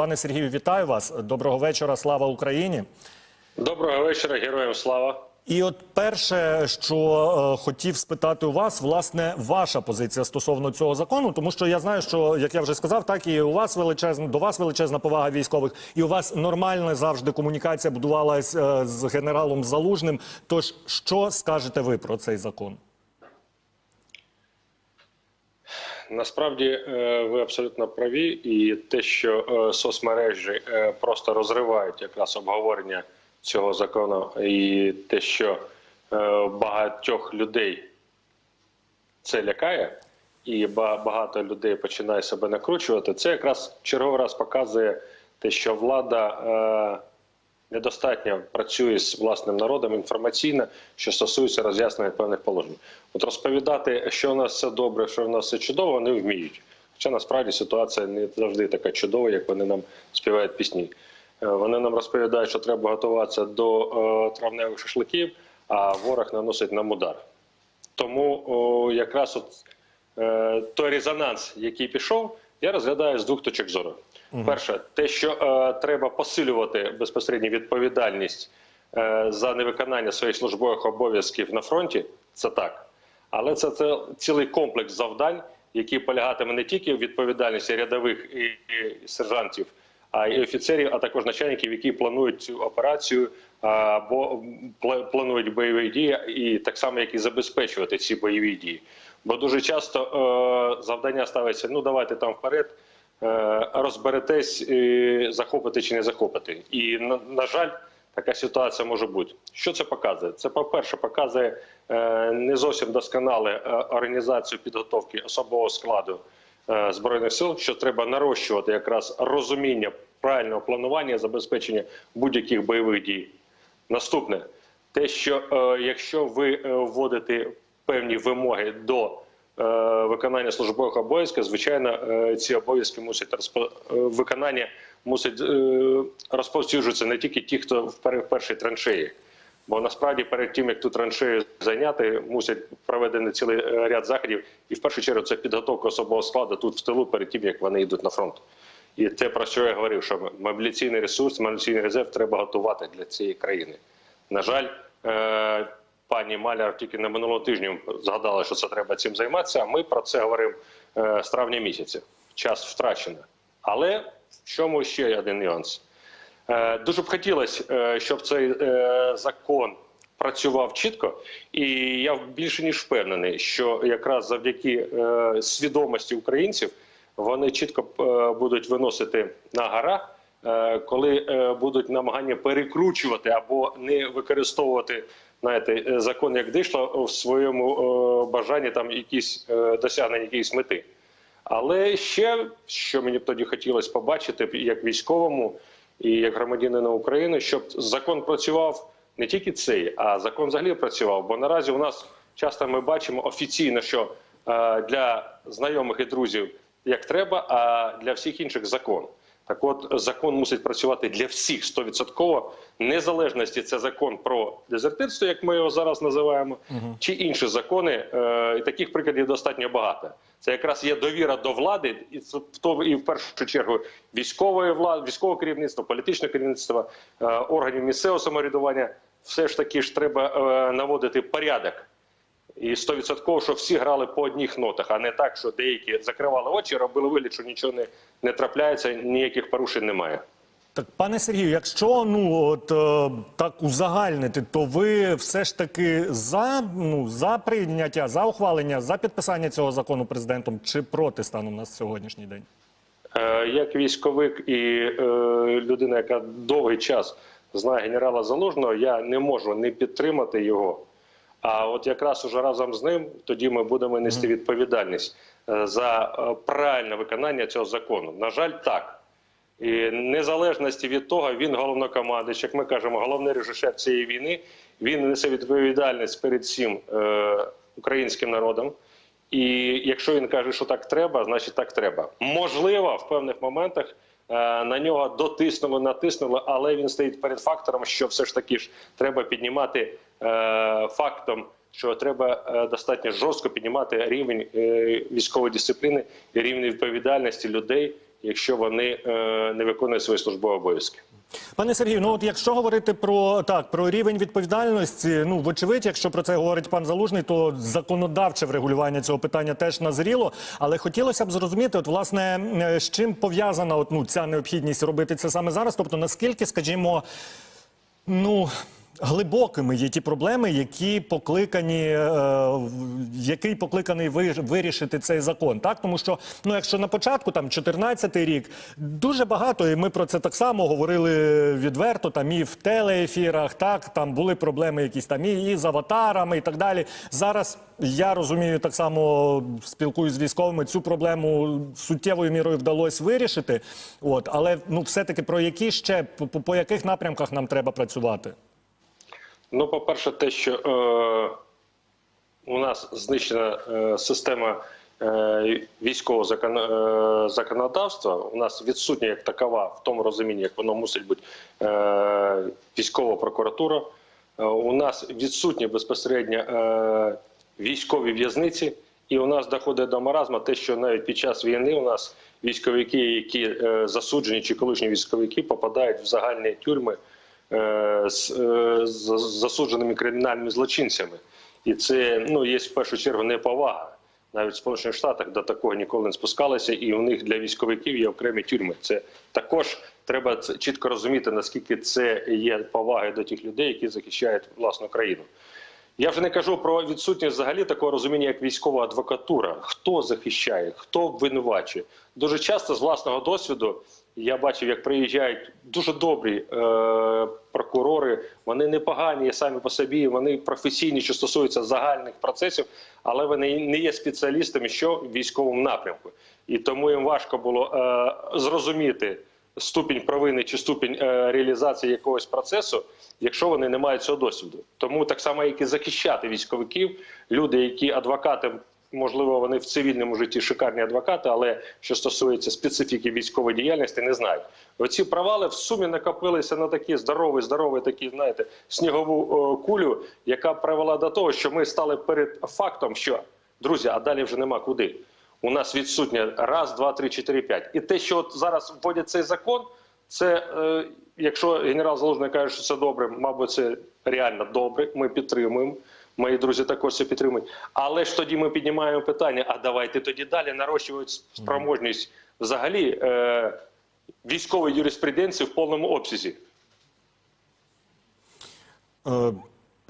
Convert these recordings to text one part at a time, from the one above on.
Пане Сергію, вітаю вас. Доброго вечора. Слава Україні. Доброго вечора, героям слава. І от перше, що е, хотів спитати у вас, власне, ваша позиція стосовно цього закону, тому що я знаю, що як я вже сказав, так і у вас величезна до вас величезна повага військових, і у вас нормальна завжди комунікація будувалась е, з генералом Залужним. Тож, що скажете ви про цей закон? Насправді е, ви абсолютно праві, і те, що е, соцмережі е, просто розривають якраз обговорення цього закону, і те, що багатьох людей це лякає, і багато людей починає себе накручувати, це якраз черговий раз показує те, що влада недостатньо працює з власним народом інформаційно, що стосується роз'яснення певних положень. От розповідати, що у нас все добре, що у нас все чудово, вони вміють. Хоча насправді ситуація не завжди така чудова, як вони нам співають пісні. Е, Вони нам розповідають, що треба готуватися до е, травневих шашликів, а ворог наносить нам удар. Тому о, якраз от, е, той резонанс, який пішов, я розглядаю з двох точок зору. Перше, те, що е, треба посилювати безпосередньо відповідальність е, за невиконання своїх службових обов'язків на фронті, це так. Але це, це цілий комплекс завдань, який полягатиме не тільки в відповідальності рядових і, і сержантів, а й офіцерів, а також начальників, які планують цю операцію або пла- планують бойові дії, і так само, як і забезпечувати ці бойові дії. Бо дуже часто е, завдання ставиться: ну давайте там вперед, розберетесь, е, захопити чи не захопити. І на, жаль, така ситуація може бути. Що це показує? Це, по-перше, показує е, не зовсім досконале е, організацію підготовки особового складу е, збройних сил, що треба нарощувати якраз розуміння правильного планування забезпечення будь-яких бойових дій. Наступне, те, що е, якщо ви е, вводите певні вимоги до е, виконання службових обов'язків, звичайно, е, ці обов'язки мусять розпо... е, виконання мусить е, розповсюджуватися не тільки ті, хто в пер- першій траншеї. Бо насправді перед тим, як ту траншею зайняти, мусять проведені цілий е, ряд заходів. І в першу чергу це підготовка особового складу тут в тилу перед тим, як вони йдуть на фронт. І те, про що я говорив, що мобіляційний ресурс, мобіляційний резерв треба готувати для цієї країни. На жаль, е, пані Маляр тільки на минулого тижня згадала, що це треба цим займатися. А ми про це говоримо е, з травня місяця. Час втрачено. Але в чому ще один нюанс? Е, Дуже б хотілося, е, щоб цей закон працював чітко, і я більше ніж впевнений, що якраз завдяки свідомості українців вони чітко будуть виносити на гарах, коли будуть намагання перекручувати або не використовувати знаєте, закон як дишло в своєму е, бажанні там якісь е, досягнення якоїсь мети. Але ще що мені б тоді хотілося побачити, як військовому і як громадянину України, щоб закон працював не тільки цей, а закон взагалі працював. Бо наразі у нас часто ми бачимо офіційно, що е, для знайомих і друзів як треба, а для всіх інших закон. Так от закон мусить працювати для всіх 100%, незалежності це закон про дезертирство, як ми його зараз називаємо, чи інші закони. Е, і таких прикладів достатньо багато. Це якраз є довіра до влади, і в тому і в першу чергу військової влади, військового керівництва, політичного керівництва, е, органів місцевого самоврядування. Все ж таки ж треба е, наводити порядок. І 100% що всі грали по одних нотах, а не так, що деякі закривали очі, робили вигляд, що нічого не, не трапляється, ніяких порушень немає. Так, пане Сергію, якщо ну от е, так узагальнити, то ви все ж таки за ну за прийняття, за ухвалення, за підписання цього закону президентом чи проти станом на сьогоднішній день? Е, Як військовик і е, людина, яка довгий час знає генерала Залужного, я не можу не підтримати його. А от якраз уже разом з ним тоді ми будемо нести відповідальність е, за е, правильне виконання цього закону. На жаль, так. І незалежності від того, він головнокомандуючий, як ми кажемо, головний режисер цієї війни. Він несе відповідальність перед всім е, українським народом. І якщо він каже, що так треба, значить так треба. Можливо, в певних моментах на нього дотиснули, натиснули, але він стоїть перед фактором, що все ж таки ж треба піднімати е, фактом, що треба е, достатньо жорстко піднімати рівень е, військової дисципліни і рівень відповідальності людей, якщо вони е, не виконують свої службові обов'язки. Пане Сергію, ну от якщо говорити про так про рівень відповідальності, ну вочевидь, якщо про це говорить пан Залужний, то законодавче врегулювання цього питання теж назріло. Але хотілося б зрозуміти, от власне е, з чим пов'язана от, ну, ця необхідність робити це саме зараз. Тобто, наскільки, скажімо, ну. Глибокими є ті проблеми, які покликані, е, який покликаний ви- вирішити цей закон. Так, тому що ну, якщо на початку, там 14-й рік, дуже багато, і ми про це так само говорили відверто. Там і в телеефірах, так там були проблеми якісь там і, і з аватарами, і так далі. Зараз я розумію, так само спілкуюсь з військовими. Цю проблему суттєвою мірою вдалося вирішити. От, але ну, все-таки про які ще по- по яких напрямках нам треба працювати? Ну, по-перше, те, що е, у нас знищена е, система е, військового закон, е, законодавства, у нас відсутня як такова в тому розумінні, як воно мусить бути е, військова прокуратура. Е, у нас відсутні безпосередньо е, військові в'язниці, і у нас доходить до маразму те, що навіть під час війни у нас військовики, які е, засуджені чи колишні військовики, попадають в загальні тюрми з, е, з засудженими кримінальними злочинцями. І це ну, є в першу чергу неповага. Навіть в Сполучених Штатах до такого ніколи не спускалися, і у них для військовиків є окремі тюрми. Це також треба чітко розуміти, наскільки це є повагою до тих людей, які захищають власну країну. Я вже не кажу про відсутність взагалі такого розуміння, як військова адвокатура. Хто захищає, хто обвинувачує. Дуже часто з власного досвіду я бачив, як приїжджають дуже добрі е, прокурори. Вони непогані самі по собі, вони професійні, що стосуються загальних процесів, але вони не є спеціалістами, що в військовому напрямку. І тому їм важко було е, зрозуміти ступінь провини чи ступінь е, реалізації якогось процесу, якщо вони не мають цього досвіду. Тому так само, як і захищати військовиків, люди, які адвокати, можливо, вони в цивільному житті шикарні адвокати, але що стосується специфіки військової діяльності, не знають. Оці провали в сумі накопилися на такі здорові, здорові, такі, знаєте, снігову кулю, яка привела до того, що ми стали перед фактом, що друзі, а далі вже нема куди. У нас відсутня раз, два, три, чотири, п'ять. І те, що от зараз вводять цей закон, це е, якщо генерал Залужний каже, що це добре, мабуть, це реально добре. Ми підтримуємо. Мої друзі також це підтримують. Але ж тоді ми піднімаємо питання: а давайте тоді далі нарощувати спроможність взагалі е, військової юриспруденції в повному обсязі. Е,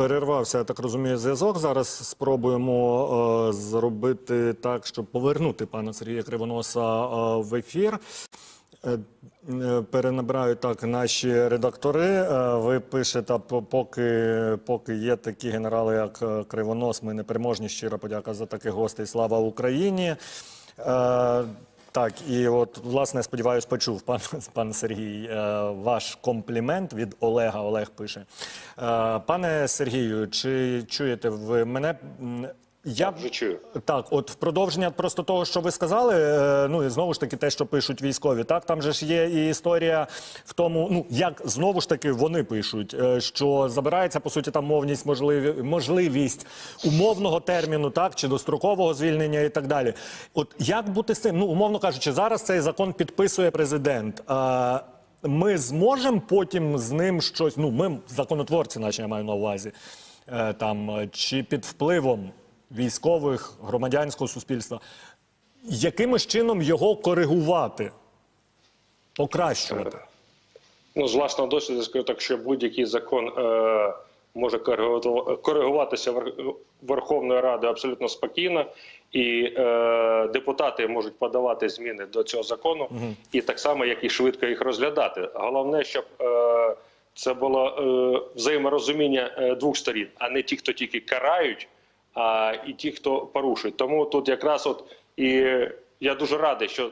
Перервався, я так розумію, зв'язок. Зараз спробуємо е, зробити так, щоб повернути пана Сергія Кривоноса е, в ефір. Е, е, Перенабирають так наші редактори. Е, Ви пишете, поки, поки є такі генерали, як е, Кривонос, ми непереможні. Щира подяка за таких гостей. Слава Україні. Е, так, і от власне сподіваюсь, почув пан пан Сергій е, ваш комплімент від Олега. Олег пише. Е, Пане Сергію, чи чуєте ви мене? Я Вже чую. так, от в продовження просто того, що ви сказали, е, ну і знову ж таки те, що пишуть військові, так там же ж є і історія в тому, ну як знову ж таки вони пишуть, е, що забирається по суті там мовність, можливі, можливість умовного терміну, так чи дострокового звільнення і так далі. От як бути з цим? Ну умовно кажучи, зараз цей закон підписує президент. А ми зможемо потім з ним щось. Ну, ми законотворці, наче я маю на увазі, е, там е, чи під впливом військових, громадянського суспільства. Якимось чином його коригувати, покращувати? Ну, з власного досвіду скажу так, що будь-який закон е, може коригувати- коригуватися Верховною Радою абсолютно спокійно, і е, депутати можуть подавати зміни до цього закону, і так само, як і швидко їх розглядати. Головне, щоб е, це було е, взаєморозуміння е, двох сторін, а не ті, хто тільки карають, а і ті, хто порушують. Тому тут якраз от і я дуже радий, що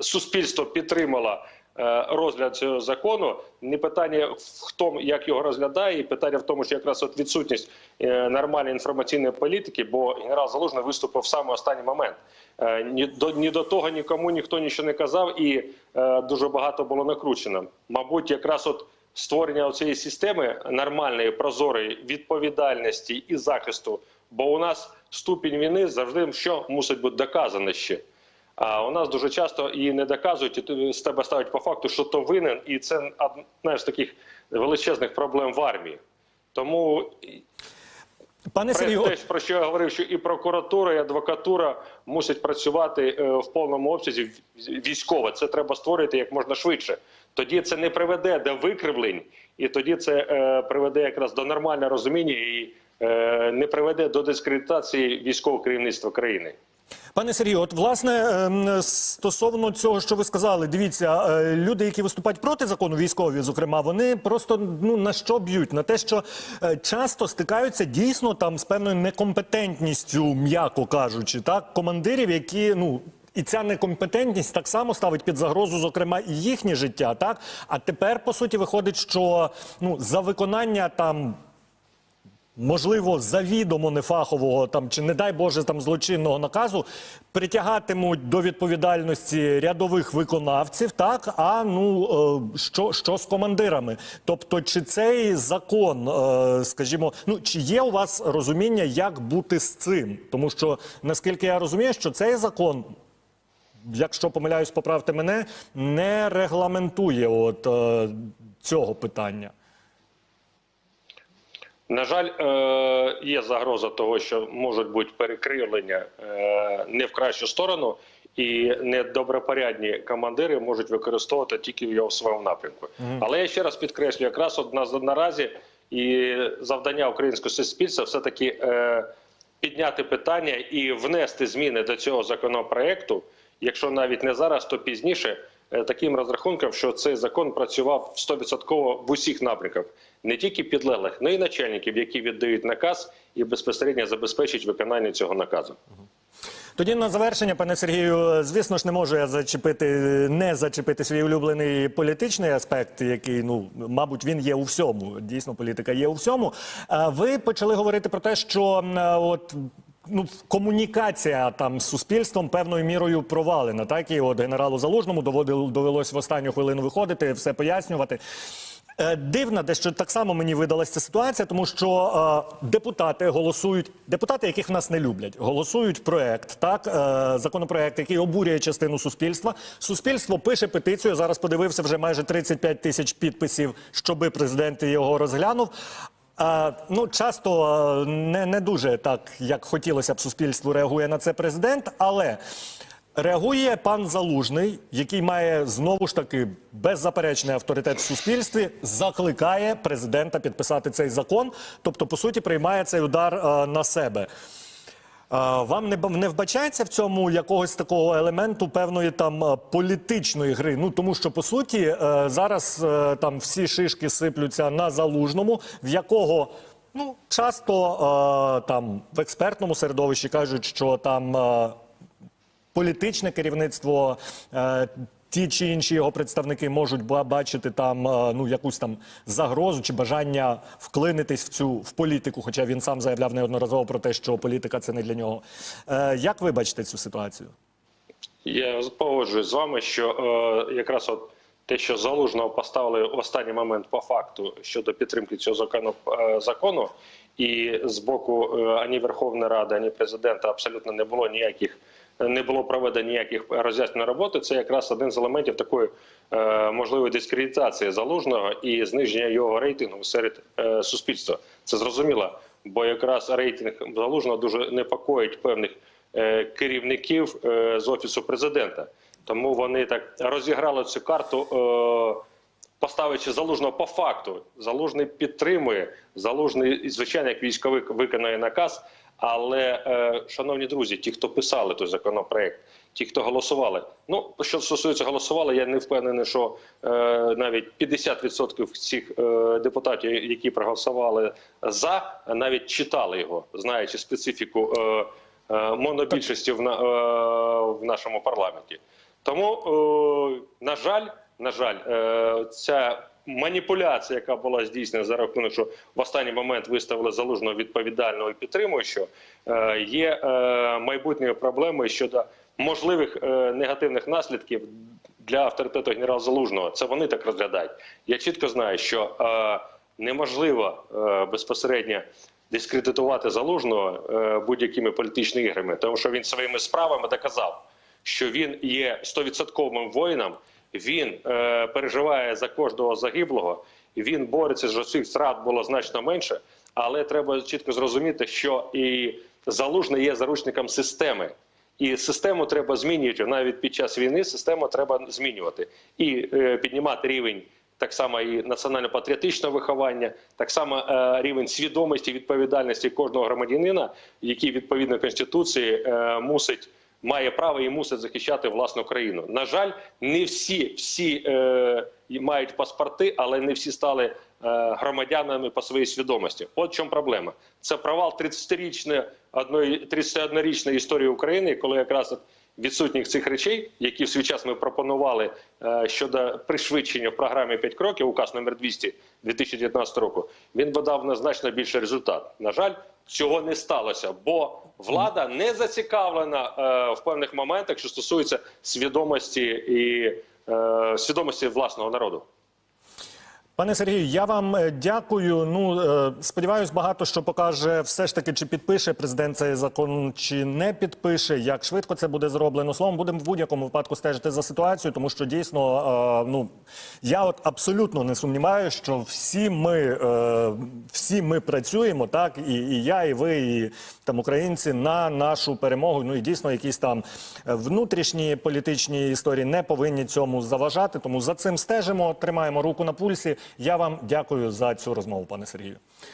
суспільство підтримало е, розгляд цього закону. Не питання в тому, як його розглядає, і питання в тому, що якраз от відсутність е, нормальної інформаційної політики, бо генерал Залужний виступив в самий останній момент. Е, Ні до ні до того нікому ніхто нічого не казав, і дуже багато було накручено. Мабуть, якраз от створення цієї системи нормальної, прозорої відповідальності і захисту. Бо у нас ступінь війни завжди що мусить бути доказано ще. А у нас дуже часто і не доказують, і з тебе ставить по факту, що то винен, і це одна з таких величезних проблем в армії. Тому Пане Про Сергію, те, про що я говорив, що і прокуратура, і адвокатура мусять працювати е, в повному обсязі військово. Це треба створити як можна швидше. Тоді це не приведе до викривлень, і тоді це е, приведе якраз до нормального розуміння і е, не приведе до дискредитації військового керівництва країни. Пане Сергію, от власне ем, стосовно цього, що ви сказали, дивіться, е, люди, які виступають проти закону, військові, зокрема, вони просто ну на що б'ють? На те, що е, часто стикаються дійсно там з певною некомпетентністю, м'яко кажучи, так командирів, які ну. І ця некомпетентність так само ставить під загрозу, зокрема, і їхнє життя. Так а тепер по суті виходить, що ну за виконання там можливо, завідомо нефахового там чи не дай Боже там злочинного наказу притягатимуть до відповідальності рядових виконавців, так а ну е, що, що з командирами? Тобто, чи цей закон, е, скажімо, ну чи є у вас розуміння, як бути з цим? Тому що наскільки я розумію, що цей закон. Якщо помиляюсь, поправте мене, не регламентує от е, цього питання. На жаль, е, є загроза того, що можуть бути перекривлення е, не в кращу сторону, і недобропорядні командири можуть використовувати тільки його в своєму напрямку. Але я ще раз підкреслю, якраз от на, наразі і завдання українського суспільства все таки е, підняти питання і внести зміни до цього законопроекту, якщо навіть не зараз, то пізніше. е, Таким розрахунком, що цей закон працював 100% в усіх напрямках, не тільки підлеглих, але й начальників, які віддають наказ і безпосередньо забезпечують виконання цього наказу. Тоді на завершення, пане Сергію, звісно ж, не можу я зачепити, не зачепити свій улюблений політичний аспект, який, ну, мабуть, він є у всьому. Дійсно, політика є у всьому. Ви почали говорити про те, що от. Ну, комунікація там з суспільством певною мірою провалена. Так і от генералу Залужному доводило довелось в останню хвилину виходити, все пояснювати. Е, Дивна, дещо так само мені видалася ця ситуація, тому що е, депутати голосують, депутати, яких нас не люблять, голосують проект, так е, законопроект, який обурює частину суспільства. Суспільство пише петицію. Зараз подивився вже майже 35 тисяч підписів, щоби президент його розглянув. Е, ну, часто не, не дуже так, як хотілося б суспільству, реагує на це президент, але. Реагує пан Залужний, який має знову ж таки беззаперечний авторитет в суспільстві, закликає президента підписати цей закон, тобто, по суті, приймає цей удар а, на себе. Е, вам не, не вбачається в цьому якогось такого елементу певної там е, політичної гри? Ну тому що по суті е, зараз е, там всі шишки сиплються на залужному, в якого ну часто е, там в експертному середовищі кажуть, що там. Е, політичне керівництво. Ті чи інші його представники можуть бачити там е, ну якусь там загрозу чи бажання вклинитись в цю в політику, хоча він сам заявляв неодноразово про те, що політика це не для нього. Е, Як ви бачите цю ситуацію? Я погоджуюсь з вами, що е, якраз от те, що залужного поставили в останній момент по факту щодо підтримки цього закону е, закону, і з боку е, ані Верховної Ради, ані президента абсолютно не було ніяких. Не було проведено ніяких роз'яснень роботи. Це якраз один з елементів такої е, можливої дискредитації залужного і зниження його рейтингу серед е, суспільства. Це зрозуміло, бо якраз рейтинг залужного дуже непокоїть певних е, керівників з офісу президента. Тому вони так розіграли цю карту, поставивши залужного по факту. Залужний підтримує залужний, звичайно, як військовий виконує наказ. Але, е, шановні друзі, ті, хто писали той законопроект, ті, хто голосували. Ну що стосується голосували, я не впевнений, що е, навіть 50% всіх е, депутатів, які проголосували за, навіть читали його, знаючи специфіку монобільшості в, на, в нашому парламенті. Тому, на жаль, на жаль, е, ця маніпуляція, яка була здійснена за рахунок, що в останній момент виставили залужного відповідального і підтримуючого, е, є е, майбутньою проблемою щодо можливих негативних наслідків для авторитету генерала Залужного. Це вони так розглядають. Я чітко знаю, що неможливо безпосередньо дискредитувати залужного будь-якими політичними іграми, тому що він своїми справами доказав що він є стовідсотковим воїном. Він е, переживає за кожного загиблого. Він бореться що цих зрад було значно менше. Але треба чітко зрозуміти, що і залужний є заручником системи. І систему треба змінювати навіть під час війни. Систему треба змінювати і е, піднімати рівень так само і національно-патріотичного виховання, так само е, рівень свідомості відповідальності кожного громадянина, який відповідно конституції е, мусить має право і мусить захищати власну країну. На жаль, не всі всі е, мають паспорти, але не всі стали е, громадянами по своїй свідомості. От в чому проблема. Це провал 30-річної одної 31-річної історії України, коли якраз відсутніх цих речей, які в свій час ми пропонували е, щодо пришвидшення в програмі 5 кроків, указ номер 200 2019 року, він би дав на значно більший результат. На жаль, цього не сталося, бо влада не зацікавлена е, в певних моментах, що стосується свідомості і е, свідомості власного народу. Пане Сергію, я вам е, дякую. Ну е, сподіваюсь, багато що покаже все ж таки, чи підпише президент цей закон, чи не підпише. Як швидко це буде зроблено. Словом, будемо в будь-якому випадку стежити за ситуацією, тому що дійсно, е, ну я от абсолютно не сумніваюся, що всі ми, всі ми працюємо, так і, і я, і ви, і там українці на нашу перемогу. Ну і дійсно, якісь там внутрішні політичні історії не повинні цьому заважати. Тому за цим стежимо, тримаємо руку на пульсі. Я вам дякую за цю розмову, пане Сергію.